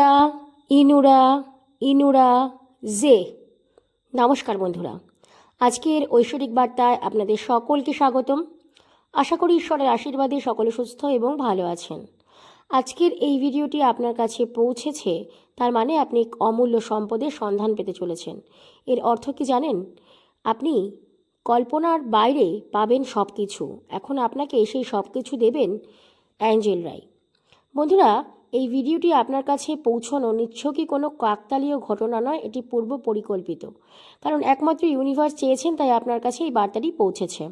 রা ইনুরা ইনুরা, জে। নমস্কার বন্ধুরা। আজকের ঐশ্বরিক বার্তায় আপনাদের সকলকে স্বাগতম। আশা করি ঈশ্বরের আশীর্বাদে সকলে সুস্থ এবং ভালো আছেন। আজকের এই ভিডিওটি আপনার কাছে পৌঁছেছে, তার মানে আপনি অমূল্য সম্পদের সন্ধান পেতে চলেছেন। এর অর্থ কি জানেন? আপনি কল্পনার বাইরে পাবেন সব কিছু এখন আপনাকে সেই সব কিছু দেবেন অ্যাঞ্জেলরাই বন্ধুরা এই ভিডিওটি আপনার কাছে পৌঁছানো নিচ্ছকই কোনো কাকতালীয় ঘটনা নয়, এটি পূর্ব পরিকল্পিত। কারণ একমাত্র ইউনিভার্স চেয়েছেন, তাই আপনার কাছে এই বার্তাটি পৌঁছেছে।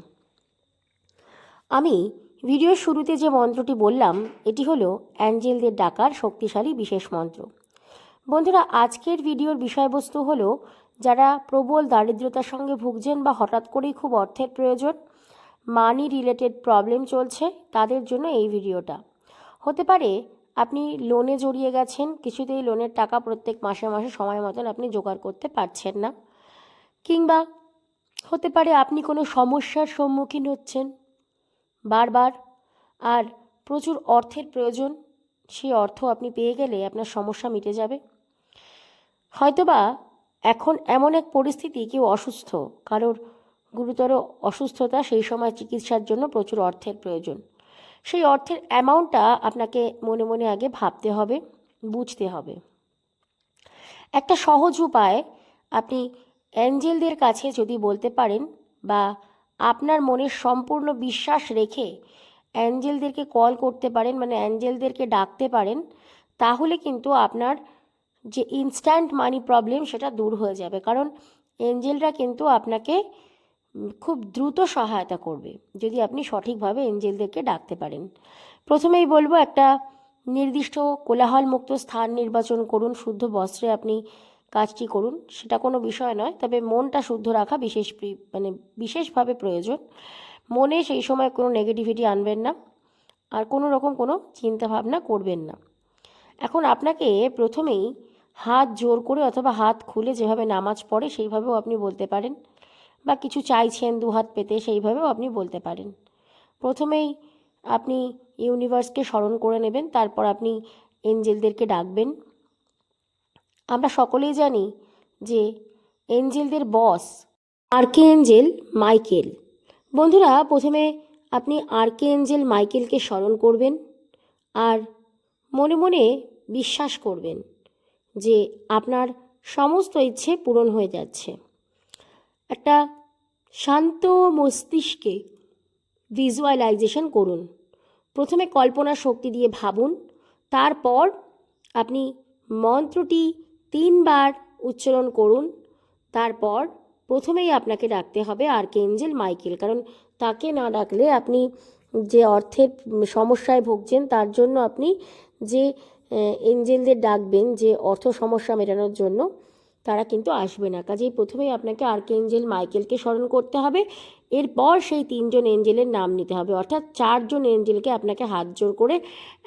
আমি ভিডিওর শুরুতে যে মন্ত্রটি বললাম, এটি হলো অ্যাঞ্জেলদের ডাকার শক্তিশালী বিশেষ মন্ত্র। বন্ধুরা, আজকের ভিডিওর বিষয়বস্তু হলো, যারা প্রবল দারিদ্রতার সঙ্গে ভুগছেন বা হঠাৎ করেই খুব অর্থের প্রয়োজন মানি রিলেটেড প্রবলেম চলছে, তাদের জন্য এই ভিডিওটা। হতে পারে আপনি লোনে জড়িয়ে গেছেন, কিছুতেই লোনের টাকা প্রত্যেক মাসে মাসে সময় মতন আপনি জোগাড় করতে পারছেন না। কিংবা হতে পারে আপনি কোনো সমস্যার সম্মুখীন হচ্ছেন। বারবার আর প্রচুর অর্থের প্রয়োজন, সেই অর্থ আপনি পেয়ে গেলে আপনার সমস্যা মিটে যাবে। হয়তোবা এখন এমন এক পরিস্থিতি কেউ অসুস্থ, কারোর গুরুতর অসুস্থতা সেই সময় চিকিৎসার জন্য প্রচুর অর্থের প্রয়োজন। সেই অর্থের অ্যামাউন্টটা আপনাকে মনে মনে আগে ভাবতে হবে, বুঝতে হবে। একটা সহজ উপায়, আপনি অ্যাঞ্জেলদের কাছে যদি বলতে পারেন বা আপনার মনের সম্পূর্ণ বিশ্বাস রেখে অ্যাঞ্জেলদেরকে কল করতে পারেন মানে অ্যাঞ্জেলদেরকে ডাকতে পারেন, তাহলে কিন্তু আপনার যে ইনস্ট্যান্ট মানি প্রবলেম সেটা দূর হয়ে যাবে। কারণ এঞ্জেলরা কিন্তু আপনাকে খুব দ্রুত সহায়তা করবে, যদি আপনি সঠিকভাবে এঞ্জেলদেরকে ডাকতে পারেন। প্রথমেই বলব, একটা নির্দিষ্ট কোলাহলমুক্ত স্থান নির্বাচন করুন, শুদ্ধ বস্ত্রে আপনি কাজটি করুন, সেটা কোনো বিষয় নয়, তবে মনটা শুদ্ধ রাখা বিশেষ মানে বিশেষভাবে প্রয়োজন। মনে সেই সময় কোনো নেগেটিভিটি আনবেন না, আর কোনো রকম কোনো চিন্তাভাবনা করবেন না। এখন আপনাকে প্রথমেই হাত জোর করে অথবা হাত খুলে যেভাবে নামাজ পড়ে সেইভাবেও আপনি বলতে পারেন। বা কিছু চাইছেন দু হাত পেতে সেইভাবেও আপনি বলতে পারেন। প্রথমেই আপনি ইউনিভার্সকে স্মরণ করে নেবেন, তারপর আপনি এঞ্জেলদেরকে ডাকবেন। আমরা সকলেই জানি যে এঞ্জেলদের বস আর্কে এঞ্জেল মাইকেল। বন্ধুরা, প্রথমে আপনি আর্কে এঞ্জেল মাইকেলকে স্মরণ করবেন আর মনে মনে বিশ্বাস করবেন যে আপনার সমস্ত ইচ্ছে পূরণ হয়ে যাচ্ছে। একটা শান্ত মস্তিষ্কে ভিজুয়ালাইজেশন করুন। প্রথমে কল্পনা শক্তি দিয়ে ভাবুন, তারপর আপনি মন্ত্রটি তিনবার উচ্চারণ করুন, তারপর প্রথমেই আপনাকে ডাকতে হবে আর আর্কেঞ্জেল মাইকেল, কারণ তাকে না ডাকলে আপনি যে অর্থের সমস্যায় ভুগছেন, তার জন্য আপনি যে এঞ্জেলদের ডাকবেন, যে অর্থ সমস্যা মেটানোর জন্য তারা কিন্তু আসবে না। কাজেই প্রথমেই আপনাকে আর্কেঞ্জেল মাইকেলকে স্মরণ করতে হবে। এরপর সেই তিনজন এঞ্জেলের নাম নিতে হবে। অর্থাৎ চারজন এঞ্জেলকে আপনাকে হাত জোর করে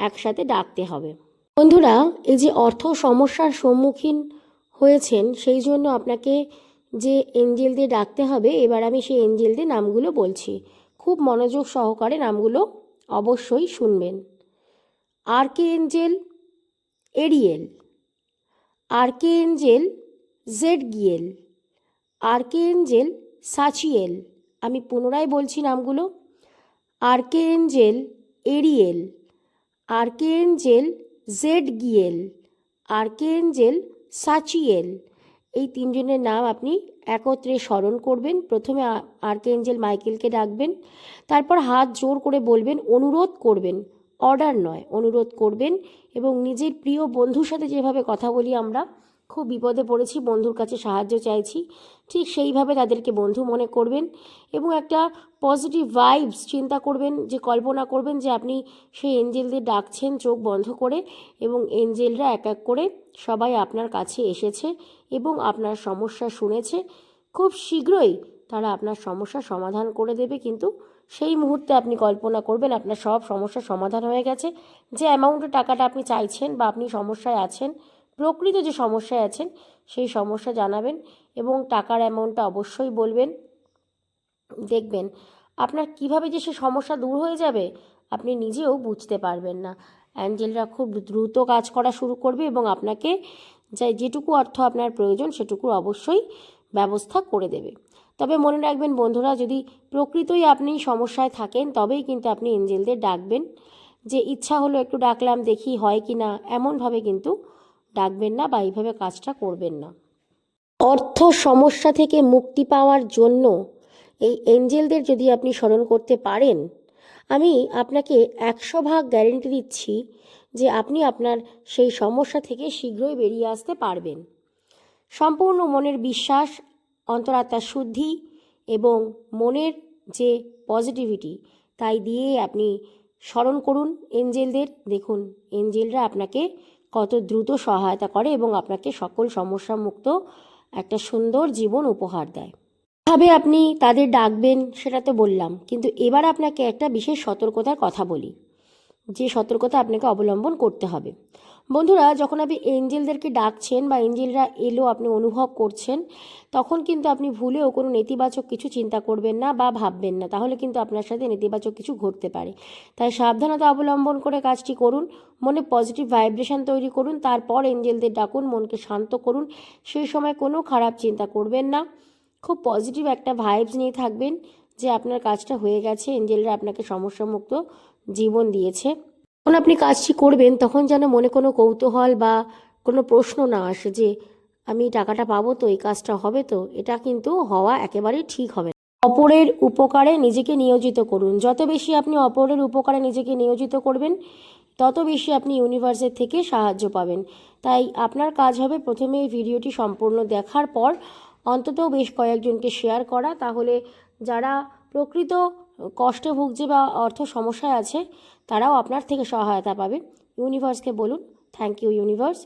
একসাথে ডাকতে হবে। বন্ধুরা, এই যে অর্থ সমস্যার সম্মুখীন হয়েছেন, সেই জন্য আপনাকে যে এঞ্জেলদের ডাকতে হবে, এবার আমি সেই এঞ্জেলদের নামগুলো বলছি। খুব মনোযোগ সহকারে নামগুলো অবশ্যই শুনবেন। Archangel Ariel. Archangel Zadkiel archangel Sachiel আমি পুনরায় বলছি নামগুলো। Archangel Ariel archangel Zadkiel archangel Sachiel এই তিনজনের নাম আপনি একত্রে স্মরণ করবেন। প্রথমে আর্কেঞ্জেল মাইকেলকে ডাকবেন। তারপর হাত জোর করে বলবেন, অনুরোধ করবেন। অর্ডার নয়, অনুরোধ করবেন। এবং নিজের প্রিয় বন্ধুর সাথে যেভাবে কথা বলি আমরা খুব বিপদে পড়েছি, বন্ধুর কাছে সাহায্য চাইছি। ঠিক সেইভাবে তাদেরকে বন্ধু মনে করবেন এবং একটা পজিটিভ ভাইবস চিন্তা করবেন, যে কল্পনা করবেন যে আপনি সেই এঞ্জেলদের ডাকছেন চোখ বন্ধ করে এবং এঞ্জেলরা এক এক করে সবাই আপনার কাছে এসেছে এবং আপনার সমস্যা শুনেছে। খুব শীঘ্রই তারা আপনার সমস্যার সমাধান করে দেবে, কিন্তু সেই মুহূর্তে আপনি কল্পনা করবেন আপনার সব সমস্যার সমাধান হয়ে গেছে। যে অ্যামাউন্টের টাকাটা আপনি চাইছেন বা আপনি সমস্যায় আছেন প্রকৃত যে সমস্যায় আছেন, সেই সমস্যা জানাবেন এবং টাকার অ্যামাউন্টটা অবশ্যই বলবেন। দেখবেন আপনার কীভাবে যে সে সমস্যা দূর হয়ে যাবে, আপনি নিজেও বুঝতে পারবেন না। অ্যাঞ্জেলরা খুব দ্রুত কাজ করা শুরু করবে এবং আপনাকে যে, যেটুকু অর্থ আপনার প্রয়োজন, সেটুকু অবশ্যই ব্যবস্থা করে দেবে। তবে মনে রাখবেন বন্ধুরা, যদি প্রকৃতই আপনি সমস্যায় থাকেন, তবেই কিন্তু আপনি এঞ্জেলদের ডাকবেন যে, ইচ্ছা হলো একটু ডাকলাম, দেখি হয় কি না এমনভাবে কিন্তু ডাকবেন না বা এইভাবে কাজটা করবেন না। অর্থ সমস্যা থেকে মুক্তি পাওয়ার জন্য এই এঞ্জেলদের যদি আপনি স্মরণ করতে পারেন, আমি আপনাকে একশো ভাগ গ্যারেন্টি দিচ্ছি যে আপনি আপনার সেই সমস্যা থেকে শীঘ্রই বেরিয়ে আসতে পারবেন। সম্পূর্ণ মনের বিশ্বাস, অন্তরাত্মার শুদ্ধি এবং মনের যে পজিটিভিটি, তাই দিয়ে আপনি স্মরণ করুন এঞ্জেলদের। দেখুন, এঞ্জেলরা আপনাকে কত দ্রুত সহায়তা করে এবং আপনাকে সকল সমস্যা মুক্ত একটা সুন্দর জীবন উপহার দেয়। ভাবে আপনি তাদের ডাকবেন সেটা তো বললাম, কিন্তু এবার আপনাকে একটা বিশেষ সতর্কতার কথা বলি, যে সতর্কতা আপনাকে অবলম্বন করতে হবে। বন্ধুরা, যখন আপনি এঞ্জেলদেরকে ডাকছেন বা এঞ্জেলরা এলো আপনি অনুভব করছেন, তখন কিন্তু আপনি ভুলেও কোনো নেতিবাচক কিছু চিন্তা করবেন না বা ভাববেন না। তাহলে কিন্তু আপনার সাথে নেতিবাচক কিছু ঘটতে পারে। তাই সাবধানতা অবলম্বন করে কাজটি করুন, মনে পজিটিভ ভাইব্রেশন তৈরি করুন, তারপর এঞ্জেলদের ডাকুন, মনকে শান্ত করুন, সেই সময় কোনো খারাপ চিন্তা করবেন না। খুব পজিটিভ একটা ভাইবস নিয়ে থাকবেন যে আপনার কাজটা হয়ে গেছে, এঞ্জেলরা আপনাকে সমস্যামুক্ত জীবন দিয়েছে। যখন আপনি কাজটি করবেন, তখন যেন মনে কোনো কৌতূহল বা কোনো প্রশ্ন না আসে যে, আমি টাকাটা পাবো তো, এই কাজটা হবে তো। এটা কিন্তু হওয়া একেবারেই ঠিক হবে না। অপরের উপকারে নিজেকে নিয়োজিত করুন। যত বেশি আপনি অপরের উপকারে নিজেকে নিয়োজিত করবেন, তত বেশি আপনি ইউনিভার্সের থেকে সাহায্য পাবেন। তাই আপনার কাজ হবে প্রথমে এই ভিডিওটি সম্পূর্ণ দেখার পর অন্তত বেশ কয়েকজনকে শেয়ার করা। তাহলে যারা প্রকৃত কষ্টে ভুগছে বা অর্থ সমস্যায় আছে, তারাও আপনার থেকে সহায়তা পাবে। ইউনিভার্সকে বলুন। Thank you universe